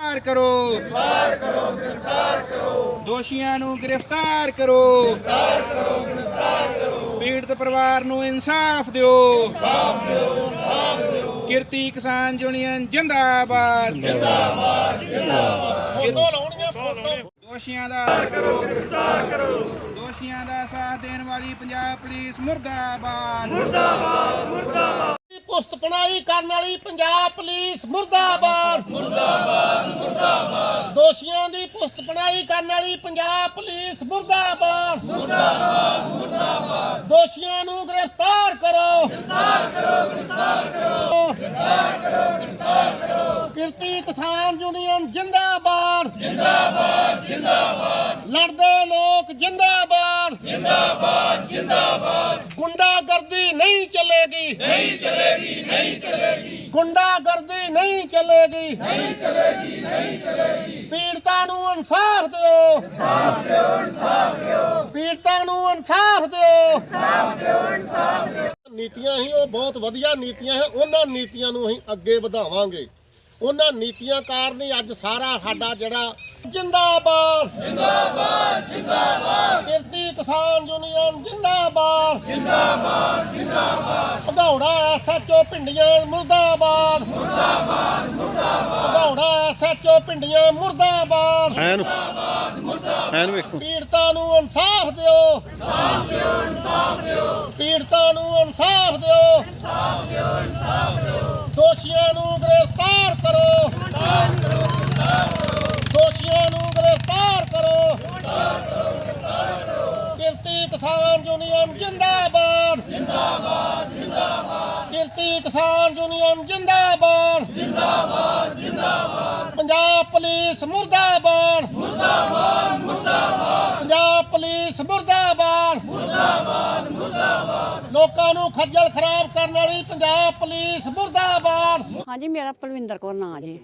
ਗ੍ਰਿਫਤਾਰ ਕਰੋ। ਗ੍ਰਿਫਤਾਰ ਕਰੋ ਗ੍ਰਿਫਤਾਰ ਕਰੋ। ਦੋਸ਼ੀਆਂ ਨੂੰ ਗ੍ਰਿਫਤਾਰ ਕਰੋ। ਗ੍ਰਿਫਤਾਰ ਕਰੋ ਗ੍ਰਿਫਤਾਰ ਕਰੋ। ਪੀੜਤ ਪਰਿਵਾਰ ਨੂੰ ਇਨਸਾਫ ਦਿਓ। ਇਨਸਾਫ ਦਿਓ ਇਨਸਾਫ ਦਿਓ। ਕਿਰਤੀ ਕਿਸਾਨ ਯੂਨੀਅਨ ਜਿੰਦਾਬਾਦ। ਜਿੰਦਾਬਾਦ ਜਿੰਦਾਬਾਦ। ਦੋਸ਼ੀਆਂ ਦਾ ਕਰੋ ਗ੍ਰਿਫਤਾਰ ਕਰੋ। ਦੋਸ਼ੀਆਂ ਦਾ ਸਾਥ ਦੇਣ ਵਾਲੀ ਪੰਜਾਬ ਪੁਲਿਸ ਮੁਰਦਾਬਾਦ। ਪੁਸਤ ਪਣਾਈ ਕਰਨ ਵਾਲੀ ਪੰਜਾਬ ਪੁਲਿਸ ਮੁਰਦਾਬਾਦ। ਮੁਰਦਾਬਾਦ ਮੁਰਦਾਬਾਦ। ਦੋਸ਼ੀਆਂ ਦੀ ਪੁਸਤ ਪਣਾਈ ਕਰਨ ਵਾਲੀ ਪੰਜਾਬ ਪੁਲਿਸ ਮੁਰਦਾਬਾਦ। ਮੁਰਦਾਬਾਦ ਮੁਰਦਾਬਾਦ। ਦੋਸ਼ੀਆਂ ਨੂੰ ਗ੍ਰਿਫਤਾਰ ਕਰੋ। ਗ੍ਰਿਫਤਾਰ ਕਰੋ ਗ੍ਰਿਫਤਾਰ ਕਰੋ। ਗ੍ਰਿਫਤਾਰ ਕਰੋ ਗ੍ਰਿਫਤਾਰ ਕਰੋ। ਕਿਰਤੀ ਕਿਸਾਨ ਯੂਨੀਅਨ ਜਿੰਦਾਬਾਦ। ਜਿੰਦਾਬਾਦ ਜਿੰਦਾਬਾਦ। ਲੜਦੇ ਲੋਕ ਜਿੰਦਾਬਾਦ। ਜਿੰਦਾਬਾਦ ਜਿੰਦਾਬਾਦ। ਚੱਲੇਗੀ ਗੁੰਡਾਗਰਦੀ ਨਹੀਂ ਚੱਲੇਗੀ। ਨਹੀਂ ਚੱਲੇਗੀ ਨਹੀਂ ਚੱਲੇਗੀ। ਪੀੜਤਾਂ ਨੂੰ ਇਨਸਾਫ ਦਿਓ। ਇਨਸਾਫ ਦਿਓ ਇਨਸਾਫ ਦਿਓ। ਪੀੜਤਾਂ ਨੂੰ ਇਨਸਾਫ ਦਿਓ। ਇਨਸਾਫ ਦਿਓ ਇਨਸਾਫ ਦਿਓ। ਨੀਤੀਆਂ ਹੀ ਉਹ ਬਹੁਤ ਵਧੀਆ ਨੀਤੀਆਂ ਹੈ ਉਹਨਾਂ ਨੀਤੀਆਂ ਨੂੰ ਅਸੀਂ ਅੱਗੇ ਵਧਾਵਾਂਗੇ। ਉਹਨਾਂ ਨੀਤੀਆਂ ਕਾਰਨ ਹੀ ਅੱਜ ਸਾਰਾ ਸਾਡਾ ਜਿਹੜਾ ਜਿੰਦਾਬਾਦ ਜਿੰਦਾਬਾਦ ਜਿੰਦਾਬਾਦ। ਕਿਰਤੀ ਕਿਸਾਨ ਯੂਨੀਅਨ ਜਿੰਦਾਬਾਦ। ਭਗੌੜਾ ਐਸਐਚਓ ਪਿੰਡੀਆਂ ਮੁਰਦਾਬਾਦ। ਮੁਰਦਾਬਾਦ ਮੁਰਦਾਬਾਦ। ਭਗੌੜਾ ਐਸਐਚਓ ਪਿੰਡੀਆਂ ਮੁਰਦਾਬਾਦ। ਐਨ ਐਨ ਵੇਖੋ। ਪੀੜਤਾਂ ਨੂੰ ਇਨਸਾਫ ਦਿਓ। ਇਨਸਾਫ ਦਿਓ ਇਨਸਾਫ ਦਿਓ। ਪੀੜਤਾਂ ਨੂੰ ਇਨਸਾਫ ਦਿਓ। ਇਨਸਾਫ ਦਿਓ ਇਨਸਾਫ ਦਿਓ ਦੋਸ਼ੀਆਂ ਨੂੰ ਗ੍ਰਿਫਤਾਰ ਕਰੋ ਦੋਸ਼ੀਆਂ ਨੂੰ ਗ੍ਰਿਫਤਾਰ ਕਰੋ ਕਿਰਤੀ ਕਿਸਾਨ ਯੂਨੀਅਨ ਜਿੰਦਾਬਾਦ ਜਿੰਦਾਬਾਦ ਜਿੰਦਾਬਾਦ ਕਿਰਤੀ ਕਿਸਾਨ ਯੂਨੀਅਨ ਜਿੰਦਾਬਾਦ। ਜਿੰਦਾਬਾਦ ਜਿੰਦਾਬਾਦ। ਪੰਜਾਬ ਪੁਲਿਸ ਮੁਰਦਾਬਾਦ। ਮੁਰਦਾਬਾਦ ਮੁਰਦਾਬਾਦ। ਪੰਜਾਬ ਪੁਲਿਸ ਮੁਰਦਾਬਾਦ। ਮੁਰਦਾਬਾਦ ਮੁਰਦਾਬਾਦ। ਲੋਕਾਂ ਨੂੰ ਖੱਜਲ ਖਰਾਬ ਕਰਨ ਵਾਲੀ ਪੰਜਾਬ ਪੁਲਿਸ ਮੁਰਦਾਬਾਦ। ਹਾਂਜੀ ਮੇਰਾ ਪਲਵਿੰਦਰ ਕੌਰ ਨਾਂ ਜੀ।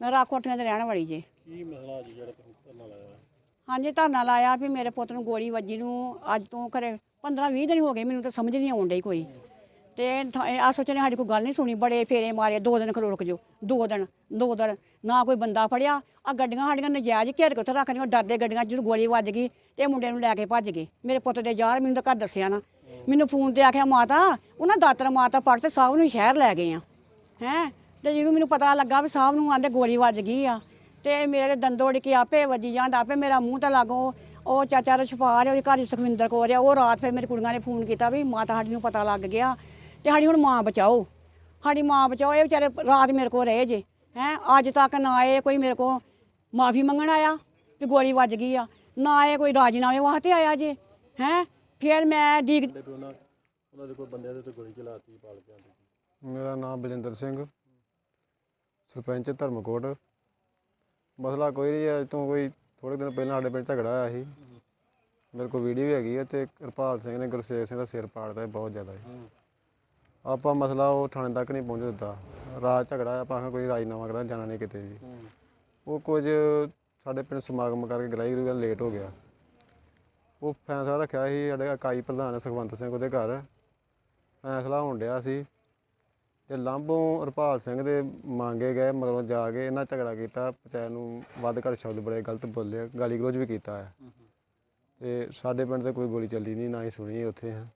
ਮੈਂ ਰਾਕੋਟੀਆਂ ਦੇ ਰਹਿਣ ਵਾਲੀ ਜੀ। ਕੀ ਮਸਲਾ ਜੀ ਜਿਹੜਾ ਤੁਸੀਂ ਧਰਨਾ ਲਾਇਆ? ਹਾਂਜੀ ਧਰਨਾ ਲਾਇਆ ਵੀ ਮੇਰੇ ਪੁੱਤ ਨੂੰ ਗੋਲੀ ਵੱਜੀ ਨੂੰ ਅੱਜ ਤੋਂ ਘਰੇ 15 20 ਦਿਨ ਹੋ ਗਏ ਮੈਨੂੰ ਤਾਂ ਸਮਝ ਨਹੀਂ ਆਉਣ ਡਈ ਕੋਈ। ਤੇ ਆ ਸੋਚਨੇ ਸਾਡੀ ਕੋਈ ਗੱਲ ਨਹੀਂ ਸੁਣੀ, ਬੜੇ ਫੇਰੇ ਮਾਰੇ, ਦੋ ਦਿਨ ਖਲੋ ਰੁਕ ਜੋ ਦੋ ਦਿਨ ਦੋ ਦਿਨ, ਨਾ ਕੋਈ ਬੰਦਾ ਫੜਿਆ ਆ ਗੱਡੀਆਂ ਸਾਡੀਆਂ ਨਜਾਇਜ਼ ਘੇਰ ਕੇ ਉੱਥੇ ਰੱਖਣੀਆਂ ਡਰਦੇ ਗੱਡੀਆਂ ਜਦੋਂ ਗੋਲੀ ਵੱਜ ਗਈ ਤੇ ਮੁੰਡੇ ਨੂੰ ਲੈ ਕੇ ਭੱਜ ਗਏ। ਮੇਰੇ ਪੁੱਤ ਦੇ ਯਾਰ ਮੈਨੂੰ ਤਾਂ ਘਰ ਦੱਸਿਆ ਨਾ, ਮੈਨੂੰ ਫੋਨ ਤੇ ਆਖਿਆ, ਮਾਤਾ, ਉਹਨਾਂ ਦਾਤਰ ਮਾਤਾ ਫੜ ਤੇ ਸਾਹਿਬ ਨੂੰ ਸ਼ਹਿਰ ਲੈ ਗਏ ਆ। ਹੈਂ? ਤੇ ਜਦੋਂ ਮੈਨੂੰ ਪਤਾ ਲੱਗਾ ਵੀ ਸਾਹਿਬ ਨੂੰ ਆਂਦੇ ਗੋਲੀ ਵੱਜ ਗਈ ਆ, ਤੇ ਮੇਰੇ ਦੰਦੋੜ ਕੇ ਆਪੇ ਵੱਜੀ ਜਾਂਦਾ, ਆਪੇ ਮੇਰਾ ਮੂੰਹ ਤਾਂ ਲਾਗੋ ਉਹ ਚਾਚਾ ਰਛਪਾਲ ਉਹਦੇ ਘਰ ਸੁਖਵਿੰਦਰ ਕੌਰ ਆ, ਉਹ ਰਾਤ ਫਿਰ ਮੇਰੇ ਕੁੜੀਆਂ ਨੇ ਫੋਨ ਕੀਤਾ ਵੀ ਮਾਤਾ ਸਾਡੀ ਨੂੰ ਪਤਾ ਲੱਗ ਗਿਆ ਤੇ ਸਾਡੀ ਹੁਣ ਮਾਂ ਬਚਾਓ। ਸਾਡੀ ਮਾਂ ਬਚਾਓ ਇਹ ਵਿਚਾਰੇ ਰਾਤ ਮੇਰੇ ਕੋਲ ਰਹੇ ਜੇ। ਹੈ ਅੱਜ ਤੱਕ ਨਾ ਆਏ ਕੋਈ ਮੇਰੇ ਕੋਲ ਮਾਫੀ ਮੰਗਣ ਆਇਆ ਵੀ ਗੋਲੀ ਵੱਜ ਗਈ ਆ। ਨਾ ਆਏ ਕੋਈ ਰਾਜੀਨਾਮੇ ਵਾਸਤੇ ਆਇਆ ਜੇ। ਹੈ ਫਿਰ ਮੈਂ ਡੀਕ ਤੇ ਉਹਨਾਂ ਉਹਨਾਂ ਦੇ ਕੋਈ ਬੰਦਿਆਂ ਦੇ ਉੱਤੇ ਗੋਲੀ ਚਲਾਤੀ ਪਾਲ ਕੇ ਆਂਦੀ ਮੇਰਾ ਨਾਮ ਬਲਜਿੰਦਰ ਸਿੰਘ। ਸਰਪੰਚ ਧਰਮਕੋਟ। ਮਸਲਾ ਕੋਈ ਨਹੀਂ ਅੱਜ ਤੋਂ ਕੋਈ ਥੋੜੇ ਦਿਨ ਪਹਿਲਾਂ ਸਾਡੇ ਪਿੰਡ ਝਗੜਾ ਆਇਆ ਸੀ। ਮੇਰੇ ਕੋਲ ਵੀਡੀਓ ਵੀ ਹੈਗੀ ਹੈ ਤੇ ਕਿਰਪਾਲ ਸਿੰਘ ਨੇ ਗੁਰਸੇਵ ਸਿੰਘ ਦਾ ਸਿਰ ਪਾੜਦਾ ਹੈ ਬਹੁਤ ਜ਼ਿਆਦਾ। ਆਪਾਂ ਮਸਲਾ ਉਹ ਥਾਣੇ ਤੱਕ ਨਹੀਂ ਪਹੁੰਚ ਦਿੱਤਾ। ਰਾਤ ਝਗੜਾ ਆਪਾਂ ਆਖਿਆ ਕੋਈ ਰਾਜਨਾਮਾ ਕਰਦਾ ਜਾਣਾ ਨਹੀਂ ਕਿਤੇ ਵੀ। ਉਹ ਕੁਝ ਸਾਡੇ ਪਿੰਡ ਸਮਾਗਮ ਕਰਕੇ ਗਲਾਈ ਗਲੂਈ ਲੇਟ ਹੋ ਗਿਆ। ਉਹ ਫੈਸਲਾ ਰੱਖਿਆ ਸੀ ਸਾਡੇ ਇਕਾਈ ਪ੍ਰਧਾਨ ਸੁਖਵੰਤ ਸਿੰਘ ਉਹਦੇ ਘਰ। ਫੈਸਲਾ ਹੋਣ ਡਿਆ ਸੀ। ਤੇ ਲਾਂਭੋਂ ਹਰਪਾਲ ਸਿੰਘ ਦੇ ਮੰਗੇ ਗਏ ਮਗਰੋਂ ਜਾ ਕੇ ਇਹਨਾਂ ਝਗੜਾ ਕੀਤਾ। ਪੰਚਾਇਤ ਨੂੰ ਵੱਧ ਘੱਟ ਸ਼ਬਦ ਬੜੇ ਗਲਤ ਬੋਲੇ ਗਾਲੀ ਗਲੋਚ ਵੀ ਕੀਤਾ ਹੈ। ਤੇ ਸਾਡੇ ਪਿੰਡ ਤੇ ਕੋਈ ਗੋਲੀ ਚੱਲੀ ਨਹੀਂ ਨਾ ਹੀ ਸੁਣੀ ਉੱਥੇ। ਹੈ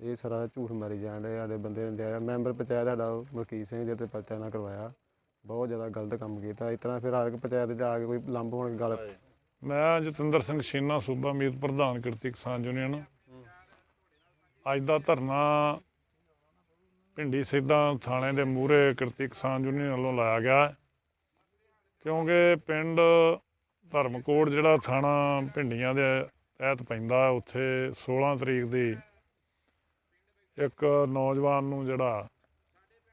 ਇਹ ਸਾਰਾ ਝੂਠ ਮਾਰੀ ਜਾਣ ਡਏ ਸਾਡੇ ਬੰਦੇ ਨੇ ਲਿਆ ਮੈਂਬਰ ਪੰਚਾਇਤ ਸਾਡਾ ਮਲਕੀਤ ਸਿੰਘ ਜੀ ਤੇ ਪਰਚਾ ਨਾ ਕਰਵਾਇਆ। ਬਹੁਤ ਜ਼ਿਆਦਾ ਗਲਤ ਕੰਮ ਕੀਤਾ। ਇਸ ਤਰ੍ਹਾਂ ਫਿਰ ਆ ਕੇ ਪੰਚਾਇਤ ਦੇ ਆ ਕੇ ਕੋਈ ਲੰਬ ਹੋਣ ਗੱਲ ਮੈਂ ਜਤਿੰਦਰ ਸਿੰਘ ਸ਼ੀਨਾ ਸੂਬਾ ਮੀਤ ਪ੍ਰਧਾਨ ਕਿਰਤੀ ਕਿਸਾਨ ਯੂਨੀਅਨ। ਅੱਜ ਦਾ ਧਰਨਾ ਭਿੰਡੀ ਸਿੱਧਾ ਥਾਣੇ ਦੇ ਮੂਹਰੇ ਕਿਰਤੀ ਕਿਸਾਨ ਯੂਨੀਅਨ ਵੱਲੋਂ ਲਾਇਆ ਗਿਆ। ਕਿਉਂਕਿ ਪਿੰਡ ਧਰਮਕੋਟ ਜਿਹੜਾ ਥਾਣਾ ਭਿੰਡੀਆਂ ਦੇ ਤਹਿਤ ਪੈਂਦਾ ਉੱਥੇ 16 ਤਰੀਕ ਦੀ ਇੱਕ ਨੌਜਵਾਨ ਨੂੰ ਜਿਹੜਾ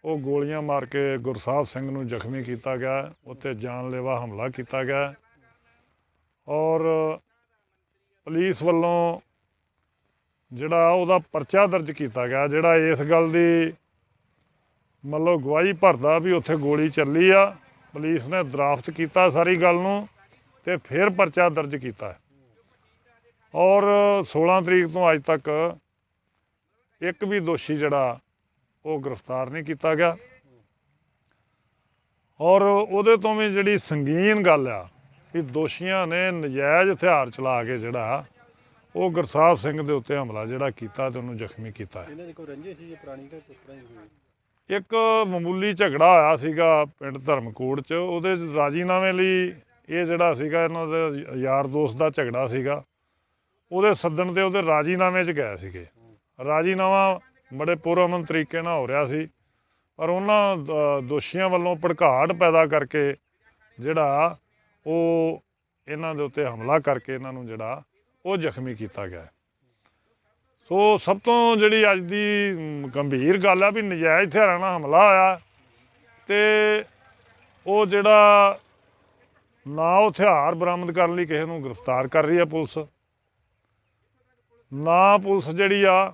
ਉਹ ਗੋਲੀਆਂ ਮਾਰ ਕੇ ਗੁਰਸਾਹਿਬ ਸਿੰਘ ਨੂੰ ਜ਼ਖਮੀ ਕੀਤਾ ਗਿਆ ਹੈ। ਉੱਤੇ ਜਾਨਲੇਵਾ ਹਮਲਾ ਕੀਤਾ ਗਿਆ ਔਰ ਪੁਲਿਸ ਵੱਲੋਂ ਜਿਹੜਾ ਉਹਦਾ ਪਰਚਾ ਦਰਜ ਕੀਤਾ ਗਿਆ, ਜਿਹੜਾ ਇਸ ਗੱਲ ਦੀ ਮਤਲਬ ਗਵਾਹੀ ਭਰਦਾ ਵੀ ਉੱਥੇ ਗੋਲੀ ਚੱਲੀ ਆ, ਪੁਲਿਸ ਨੇ ਦਰਾਫਤ ਕੀਤਾ ਸਾਰੀ ਗੱਲ ਨੂੰ ਤੇ ਫਿਰ ਪਰਚਾ ਦਰਜ ਕੀਤਾ ਔਰ 16 ਤਰੀਕ ਤੋਂ ਅੱਜ ਤੱਕ ਇੱਕ ਵੀ ਦੋਸ਼ੀ ਜਿਹੜਾ ਉਹ ਗ੍ਰਿਫਤਾਰ ਨਹੀਂ ਕੀਤਾ ਗਿਆ। ਔਰ ਉਹਦੇ ਤੋਂ ਵੀ ਜਿਹੜੀ ਸੰਗੀਨ ਗੱਲ ਆ ਕਿ ਦੋਸ਼ੀਆਂ ਨੇ ਨਜਾਇਜ਼ ਹਥਿਆਰ ਚਲਾ ਕੇ ਜਿਹੜਾ ਉਹ ਗੁਰਸਾਹਿਬ ਸਿੰਘ ਦੇ ਉੱਤੇ ਹਮਲਾ ਜਿਹੜਾ ਕੀਤਾ ਤੇ ਉਹਨੂੰ ਜ਼ਖਮੀ ਕੀਤਾ। ਇਹਨਾਂ ਦੀ ਕੋਈ ਰੰਜਿਸ਼ ਸੀ ਪੁਰਾਣੀ ਕਿ ਕਿਸ ਤਰ੍ਹਾਂ ਹੋਈ? ਇੱਕ ਮਾਮੂਲੀ ਝਗੜਾ ਹੋਇਆ ਸੀਗਾ ਪਿੰਡ ਧਰਮਕੋਟ 'ਚ ਉਹਦੇ ਰਾਜੀਨਾਮੇ ਲਈ ਇਹ ਜਿਹੜਾ ਸੀਗਾ ਇਹਨਾਂ ਦੇ ਯਾਰ ਦੋਸਤ ਦਾ ਝਗੜਾ ਸੀਗਾ। ਉਹਦੇ ਸੱਦਣ ਤੇ ਉਹਦੇ ਰਾਜੀਨਾਮੇ 'ਚ ਗਏ ਸੀਗੇ। ਰਾਜੀਨਾਮਾ ਬੜੇ ਪੁਰਅਮਨ ਤਰੀਕੇ ਨਾਲ ਹੋ ਰਿਹਾ ਸੀ, ਪਰ ਉਹਨਾਂ ਦ- ਦੋਸ਼ੀਆਂ ਵੱਲੋਂ ਭੜਕਾਟ ਪੈਦਾ ਕਰਕੇ ਜਿਹੜਾ ਉਹ ਇਹਨਾਂ ਦੇ ਉੱਤੇ ਹਮਲਾ ਕਰਕੇ ਇਹਨਾਂ ਨੂੰ ਜਿਹੜਾ ਉਹ ਜ਼ਖਮੀ ਕੀਤਾ ਗਿਆ ਸੋ ਸਭ ਤੋਂ ਜਿਹੜੀ ਅੱਜ ਦੀ ਗੰਭੀਰ ਗੱਲ ਆ ਵੀ ਨਜਾਇਜ਼ ਹਥਿਆਰਾਂ ਨਾਲ ਹਮਲਾ ਹੋਇਆ ਤੇ ਉਹ ਜਿਹੜਾ ਨਾ ਉਹ ਹਥਿਆਰ ਬਰਾਮਦ ਕਰਨ ਲਈ ਕਿਸੇ ਨੂੰ ਗ੍ਰਿਫਤਾਰ ਕਰ ਰਹੀ ਹੈ ਪੁਲਿਸ। ਨਾ ਪੁਲਿਸ ਜਿਹੜੀ ਆ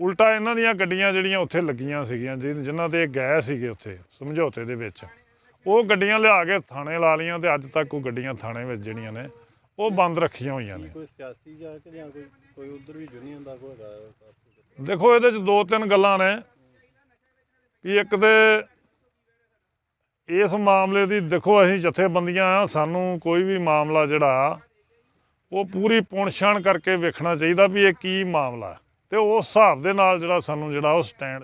ਉਲਟਾ ਇਹਨਾਂ ਦੀਆਂ ਗੱਡੀਆਂ ਜਿਹੜੀਆਂ ਉੱਥੇ ਲੱਗੀਆਂ ਸੀਗੀਆਂ ਜਿਨ੍ਹਾਂ ਤੇ ਗਏ ਸੀਗੇ ਉੱਥੇ ਸਮਝੌਤੇ ਦੇ ਵਿੱਚ। ਉਹ ਗੱਡੀਆਂ ਲਿਆ ਕੇ ਥਾਣੇ ਲਾ ਲਈਆਂ ਤੇ ਅੱਜ ਤੱਕ ਉਹ ਗੱਡੀਆਂ ਥਾਣੇ ਵਿੱਚ ਜਿਹੜੀਆਂ ਨੇ ਉਹ ਬੰਦ ਰੱਖੀਆਂ ਹੋਈਆਂ ਨੇ। ਕੋਈ ਸਿਆਸੀ ਜਾਂ ਕਿ ਜਾਂ ਕੋਈ ਕੋਈ ਉਧਰ ਵੀ ਯੂਨੀਅਨ ਦਾ ਕੋਈ ਹੈਗਾ ਦੇਖੋ ਇਹਦੇ ਚ ਦੋ ਤਿੰਨ ਗੱਲਾਂ ਨੇ। ਵੀ ਇੱਕ ਤੇ ਇਸ ਮਾਮਲੇ ਦੀ ਦੇਖੋ ਅਸੀਂ ਜਥੇਬੰਦੀਆਂ ਆ ਸਾਨੂੰ ਕੋਈ ਵੀ ਮਾਮਲਾ ਜਿਹੜਾ ਉਹ ਪੂਰੀ ਪੁਣਛਾਣ ਕਰਕੇ ਵੇਖਣਾ ਚਾਹੀਦਾ ਵੀ ਇਹ ਕੀ ਮਾਮਲਾ ਤੇ ਉਸ ਹਿਸਾਬ ਦੇ ਨਾਲ ਜਿਹੜਾ ਸਾਨੂੰ ਜਿਹੜਾ ਉਹ ਸਟੈਂਡ